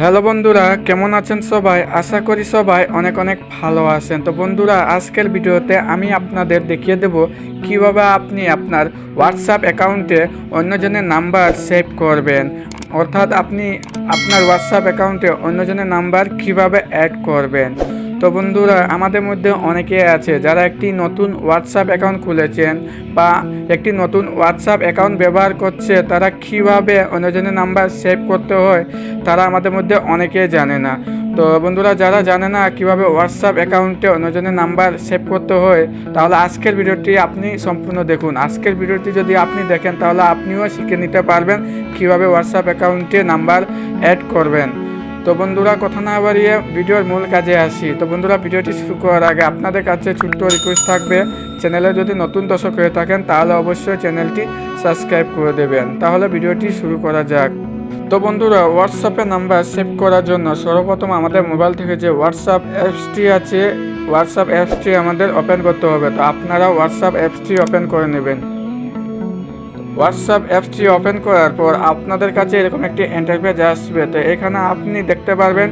Hello বন্ধুরা, কেমন আছেন সবাই? আশা করি সবাই অনেক অনেক ভালো আছেন। তো বন্ধুরা, আজকের ভিডিওতে আমি আপনাদের দেখিয়ে দেব কীভাবে আপনি আপনার হোয়াটসঅ্যাপ অ্যাকাউন্টে অন্যজনের নাম্বার সেভ করবেন। অর্থাৎ আপনি আপনার হোয়াটসঅ্যাপ অ্যাকাউন্টে অন্যজনের নাম্বার কীভাবে অ্যাড করবেন। তো বন্ধুরা, আমাদের মধ্যে অনেকে আছে যারা একটি নতুন হোয়াটসঅ্যাপ অ্যাকাউন্ট খুলেছেন বা একটি নতুন হোয়াটসঅ্যাপ অ্যাকাউন্ট ব্যবহার করছে, তারা কীভাবে অন্যজনের নাম্বার সেভ করতে হয়, তারা আমাদের মধ্যে অনেকেই জানে না। তো বন্ধুরা, যারা জানে না কীভাবে হোয়াটসঅ্যাপ অ্যাকাউন্টে অন্যজনের নাম্বার সেভ করতে হয়, তাহলে আজকের ভিডিওটি আপনি সম্পূর্ণ দেখুন। আজকের ভিডিওটি যদি আপনি দেখেন, তাহলে আপনিও শিখে নিতে পারবেন কীভাবে হোয়াটসঅ্যাপ অ্যাকাউন্টে নাম্বার অ্যাড করবেন। তো বন্ধুরা, কথা না বাড়িয়ে ভিডিওর মূল কাজে আসি। তো বন্ধুরা, ভিডিওটি শুরু করার আগে আপনাদের কাছে ছোট্ট রিকোয়েস্ট থাকবে, চ্যানেলে যদি নতুন দর্শক হয়ে থাকেন, তাহলে অবশ্যই চ্যানেলটি সাবস্ক্রাইব করে দেবেন। তাহলে ভিডিওটি শুরু করা যাক। তো বন্ধুরা হোয়াটসঅ্যাপে নাম্বার সেভ করার জন্য সর্বপ্রথম আমাদের মোবাইল থেকে যে হোয়াটসঅ্যাপ অ্যাপসটি আছে হোয়াটসঅ্যাপ অ্যাপসটি আমাদের ওপেন করতে হবে। তো আপনারা হোয়াটসঅ্যাপ অ্যাপসটি ওপেন করে নেবেন। হোয়াটসঅ্যাপ অ্যাপসটি ওপেন করার পর আপনাদের কাছে এরকম একটি ইন্টারফেস আসবে। তো এখানে আপনি দেখতে পারবেন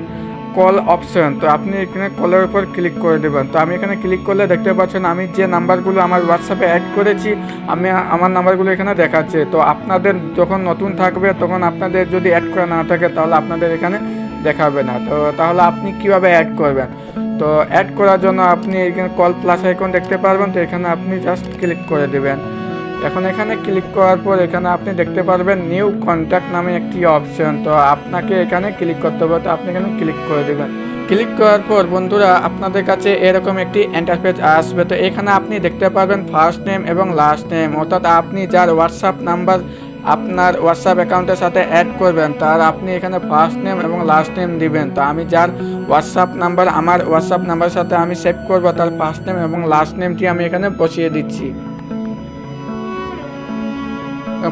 কল অপশন তো আপনি এখানে কলের উপর ক্লিক করে দেবেন। তো আমি এখানে ক্লিক করলে দেখতে পাচ্ছেন আমি যে নাম্বারগুলো আমার হোয়াটসঅ্যাপে অ্যাড করেছি, আমি আমার নাম্বারগুলো এখানে দেখাচ্ছে। তো আপনাদের যখন নতুন থাকবে, তখন আপনাদের যদি অ্যাড করা না থাকে, তাহলে আপনাদের এখানে দেখাবে না। তো তাহলে আপনি কীভাবে অ্যাড করবেন? তো অ্যাড করার জন্য আপনি এখানে কল প্লাস আইকন দেখতে পারবেন। তো এখানে আপনি জাস্ট ক্লিক করে দেবেন। এখন এখানে ক্লিক করার পর এখানে আপনি দেখতে পারবেন নিউ কন্ট্যাক্ট নামে একটি অপশন তো আপনাকে এখানে ক্লিক করতে হবে, তো আপনি এখানে ক্লিক করে দেবেন। ক্লিক করার পর বন্ধুরা, আপনাদের কাছে এরকম একটি ইন্টারফেস আসবে। তো এখানে আপনি দেখতে পারবেন ফার্স্ট নেম এবং লাস্ট নেম অর্থাৎ আপনি যার হোয়াটসঅ্যাপ নাম্বার আপনার হোয়াটসঅ্যাপ অ্যাকাউন্টের সাথে অ্যাড করবেন, তার আপনি এখানে ফার্স্ট নেম এবং লাস্ট নেম দিবেন। তো আমি যার হোয়াটসঅ্যাপ নাম্বার আমার হোয়াটসঅ্যাপ নাম্বারের সাথে আমি সেভ করব, তার ফার্স্ট নেম এবং লাস্ট নেমটি আমি এখানে বসিয়ে দিচ্ছি।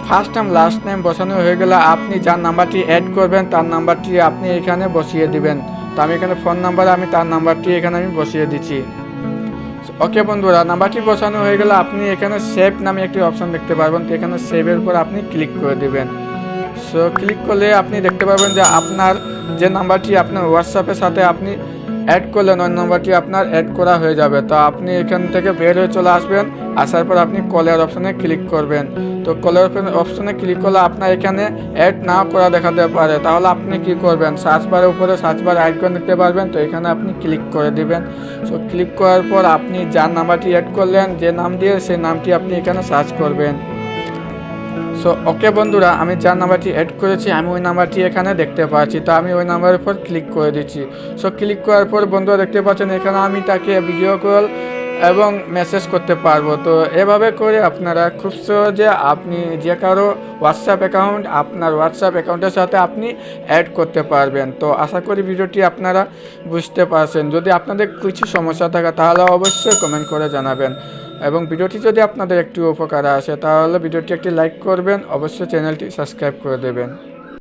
ফার্স্ট টাইম লাস্ট নেম বসানো হয়ে গেলে আপনি যার নাম্বারটি অ্যাড করবেন, তার নাম্বারটি আপনি এখানে বসিয়ে দিবেন। তো আমি এখানে ফোন নাম্বার আমি তার নাম্বারটি এখানে আমি বসিয়ে দিচ্ছি। ওকে বন্ধুরা, নাম্বারটি বসানো হয়ে গেলে আপনি এখানে সেভ নামে একটি অপশন দেখতে পারবেন। তো এখানে সেভের উপর আপনি ক্লিক করে দেবেন। সো ক্লিক করলে আপনি দেখতে পাবেন যে আপনার যে নাম্বারটি আপনার হোয়াটসঅ্যাপের সাথে আপনি অ্যাড করলেন ওই নাম্বারটি আপনার অ্যাড করা হয়ে যাবে। তো আপনি এখান থেকে বের হয়ে চলে আসবেন, আসার পর আপনি কলের অপশনে ক্লিক করবেন। তো কলের অপশনে ক্লিক করলে আপনার এখানে অ্যাড না করা দেখাতে পারে। তাহলে আপনি কি করবেন? সার্চ বারের উপরে সার্চ বার আইকন দেখতে পারবেন। তো এখানে আপনি ক্লিক করে দিবেন। সো ক্লিক করার পর আপনি যার নাম্বারটি অ্যাড করলেন, যে নাম দিয়ে সেই নামটি আপনি এখানে সার্চ করবেন। সো ওকে বন্ধুরা, আমি যার নাম্বারটি অ্যাড করেছি, আমি ওই নাম্বারটি এখানে দেখতে পাচ্ছি। তো আমি ওই নাম্বারের উপর ক্লিক করে দিচ্ছি। সো ক্লিক করার পর বন্ধুরা, দেখতে পাচ্ছেন, এখানে আমি তাকে ভিডিও কল এবং মেসেজ করতে পারব। তো এভাবে করে আপনারা খুব সহজে আপনি যে কারও হোয়াটসঅ্যাপ অ্যাকাউন্ট আপনার হোয়াটসঅ্যাপ অ্যাকাউন্টের সাথে আপনি অ্যাড করতে পারবেন। তো আশা করি ভিডিওটি আপনারা বুঝতে পারছেন। যদি আপনাদের কিছু সমস্যা থাকে, তাহলে অবশ্যই কমেন্ট করে জানাবেন। এবং ভিডিওটি যদি আপনাদের একটু উপকার আসে, তাহলে ভিডিওটি একটি লাইক করবেন, অবশ্যই চ্যানেলটি সাবস্ক্রাইব করে দেবেন।